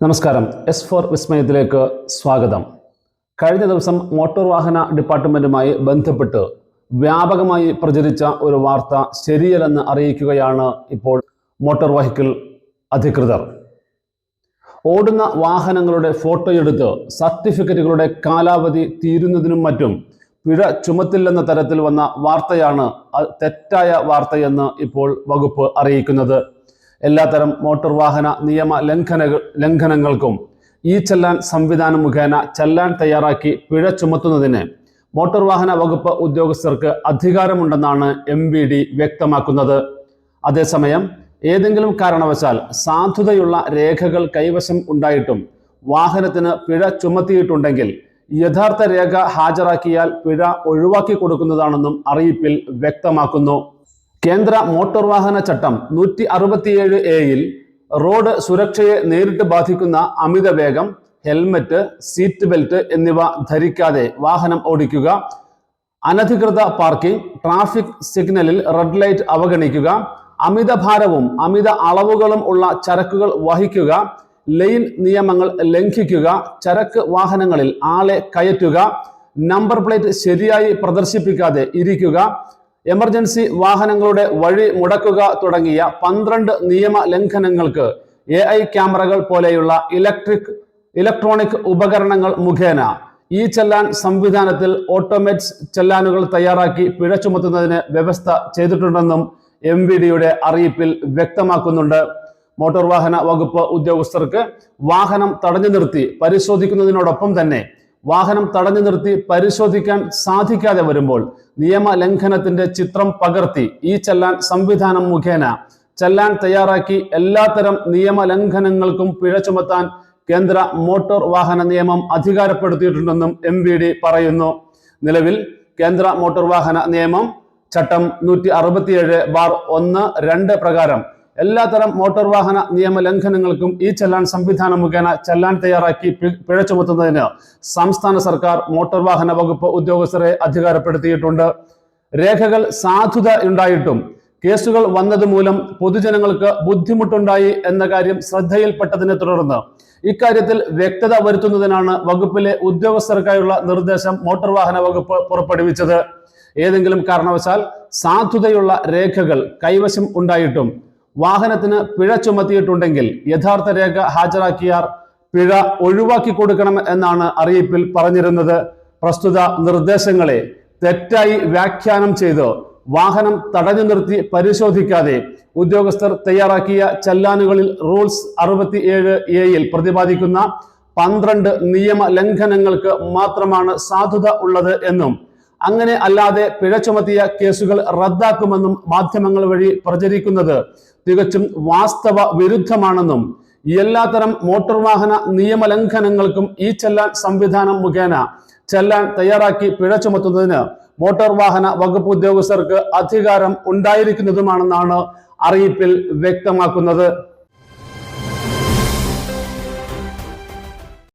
നമസ്കാരം. S four വിസ്മയത്തിലേക്ക് സ്വാഗതം. കഴിഞ്ഞ ദിവസം മോട്ടോർ വാഹന ഡിപ്പാർട്ട്മെന്റുമായി ബന്ധപ്പെട്ട് വ്യാപകമായി പ്രചരിച്ച ഒരു വാർത്ത ശരിയല്ലെന്ന് അറിയിക്കുകയാണ് ഇപ്പോൾ മോട്ടോർ വെഹിക്കിൾ അധികൃതർ. ഓടുന്ന വാഹനങ്ങളുടെ ഫോട്ടോയെടുത്ത് സർട്ടിഫിക്കറ്റുകളുടെ കാലാവധി തീരുന്നതിനും മറ്റും പിഴ ചുമത്തില്ലെന്ന തരത്തിൽ വന്ന വാർത്തയാണ് തെറ്റായ വാർത്തയെന്ന് ഇപ്പോൾ വകുപ്പ് അറിയിക്കുന്നത്. എല്ലാത്തരം മോട്ടോർ വാഹന നിയമ ലംഘന ലംഘനങ്ങൾക്കും ഈ ചെല്ലാൻ സംവിധാനം മുഖേന ചെല്ലാൻ തയ്യാറാക്കി പിഴ ചുമത്തുന്നതിന് മോട്ടോർ വാഹന വകുപ്പ് ഉദ്യോഗസ്ഥർക്ക് അധികാരമുണ്ടെന്നാണ് എം വി ഡി വ്യക്തമാക്കുന്നത്. അതേസമയം ഏതെങ്കിലും കാരണവശാൽ സാധുതയുള്ള രേഖകൾ കൈവശം ഉണ്ടായിട്ടും വാഹനത്തിന് പിഴ ചുമത്തിയിട്ടുണ്ടെങ്കിൽ യഥാർത്ഥ രേഖ ഹാജരാക്കിയാൽ പിഴ ഒഴിവാക്കി കൊടുക്കുന്നതാണെന്നും അറിയിപ്പിൽ വ്യക്തമാക്കുന്നു. കേന്ദ്ര മോട്ടോർ വാഹന ചട്ടം നൂറ്റി അറുപത്തിയേഴ് എയിൽ റോഡ് സുരക്ഷയെ നേരിട്ട് ബാധിക്കുന്ന അമിത വേഗം ഹെൽമറ്റ് സീറ്റ് ബെൽറ്റ് എന്നിവ ധരിക്കാതെ വാഹനം ഓടിക്കുക അനധികൃത പാർക്കിംഗ് ട്രാഫിക് സിഗ്നലിൽ റെഡ് ലൈറ്റ് അവഗണിക്കുക അമിത ഭാരവും അമിത അളവുകളും ഉള്ള ചരക്കുകൾ വഹിക്കുക ലൈൻ നിയമങ്ങൾ ലംഘിക്കുക ചരക്ക് വാഹനങ്ങളിൽ ആളെ കയറ്റുക നമ്പർ പ്ലേറ്റ് ശരിയായി പ്രദർശിപ്പിക്കാതെ ഇരിക്കുക എമർജൻസി വാഹനങ്ങളുടെ വഴി മുടക്കുക തുടങ്ങിയ പന്ത്രണ്ട് നിയമ ലംഘനങ്ങൾക്ക് എ ഐ ക്യാമറകൾ പോലെയുള്ള ഇലക്ട്രിക് ഇലക്ട്രോണിക് ഉപകരണങ്ങൾ മുഖേന ഈ ചെല്ലാൻ സംവിധാനത്തിൽ ഓട്ടോമേറ്റ്സ് ചെല്ലാനുകൾ തയ്യാറാക്കി പിഴ ചുമത്തുന്നതിന് വ്യവസ്ഥ ചെയ്തിട്ടുണ്ടെന്നും എം വി ഡിയുടെ അറിയിപ്പിൽ വ്യക്തമാക്കുന്നുണ്ട്. മോട്ടോർ വാഹന വകുപ്പ് ഉദ്യോഗസ്ഥർക്ക് വാഹനം തടഞ്ഞു നിർത്തി പരിശോധിക്കുന്നതിനോടൊപ്പം തന്നെ വാഹനം തടഞ്ഞു നിർത്തി പരിശോധിക്കാൻ സാധിക്കാതെ വരുമ്പോൾ നിയമ ലംഘനത്തിന്റെ ചിത്രം പകർത്തി ഈ ചെല്ലാൻ സംവിധാനം മുഖേന ചെല്ലാൻ തയ്യാറാക്കി എല്ലാത്തരം നിയമ ലംഘനങ്ങൾക്കും പിഴ ചുമത്താൻ കേന്ദ്ര മോട്ടോർ വാഹന നിയമം അധികാരപ്പെടുത്തിയിട്ടുണ്ടെന്നും എം പറയുന്നു. നിലവിൽ കേന്ദ്ര മോട്ടോർ വാഹന നിയമം ചട്ടം നൂറ്റി അറുപത്തിയേഴ് ബാർ ഒന്ന് രണ്ട് പ്രകാരം എല്ലാത്തരം മോട്ടോർ വാഹന നിയമ ലംഘനങ്ങൾക്കും ഈ ചെല്ലാൻ സംവിധാനം മുഖേന ചെല്ലാൻ തയ്യാറാക്കി പിഴ ചുമത്തുന്നതിന് സംസ്ഥാന സർക്കാർ മോട്ടോർ വാഹന വകുപ്പ് ഉദ്യോഗസ്ഥരെ അധികാരപ്പെടുത്തിയിട്ടുണ്ട്. രേഖകൾ സാധുത ഉണ്ടായിട്ടും കേസുകൾ വന്നതുമൂലം പൊതുജനങ്ങൾക്ക് ബുദ്ധിമുട്ടുണ്ടായി എന്ന കാര്യം ശ്രദ്ധയിൽപ്പെട്ടതിനെ തുടർന്ന് ഇക്കാര്യത്തിൽ വ്യക്തത വരുത്തുന്നതിനാണ് വകുപ്പിലെ ഉദ്യോഗസ്ഥർക്കായുള്ള നിർദ്ദേശം മോട്ടോർ വാഹന വകുപ്പ് പുറപ്പെടുവിച്ചത്. ഏതെങ്കിലും കാരണവശാൽ സാധുതയുള്ള രേഖകൾ കൈവശം ഉണ്ടായിട്ടും വാഹനത്തിന് പിഴ ചുമത്തിയിട്ടുണ്ടെങ്കിൽ യഥാർത്ഥ രേഖ ഹാജരാക്കിയാൽ പിഴ ഒഴിവാക്കി കൊടുക്കണം എന്നാണ് അറിയിപ്പിൽ പറഞ്ഞിരുന്നത്. പ്രസ്തുത നിർദ്ദേശങ്ങളെ തെറ്റായി വ്യാഖ്യാനം ചെയ്ത് വാഹനം തടഞ്ഞു നിർത്തി പരിശോധിക്കാതെ ഉദ്യോഗസ്ഥർ തയ്യാറാക്കിയ ചെല്ലാനുകളിൽ റൂൾസ് അറുപത്തി ഏഴ് എയിൽ പ്രതിപാദിക്കുന്ന പന്ത്രണ്ട് നിയമ ലംഘനങ്ങൾക്ക് മാത്രമാണ് സാധുത ഉള്ളത് എന്നും അങ്ങനെ അല്ലാതെ പിഴ ചുമത്തിയ കേസുകൾ റദ്ദാക്കുമെന്നും മാധ്യമങ്ങൾ വഴി പ്രചരിക്കുന്നത് തികച്ചും വാസ്തവ വിരുദ്ധമാണെന്നും എല്ലാത്തരം മോട്ടോർ വാഹന നിയമലംഘനങ്ങൾക്കും ഈ ചെല്ലാൻ സംവിധാനം മുഖേന ചെല്ലാൻ തയ്യാറാക്കി പിഴ ചുമത്തുന്നതിന് മോട്ടോർ വാഹന വകുപ്പ് ഉദ്യോഗസ്ഥർക്ക് അധികാരം ഉണ്ടായിരിക്കുന്നതുമാണെന്നാണ് അറിയിപ്പിൽ വ്യക്തമാക്കുന്നത്.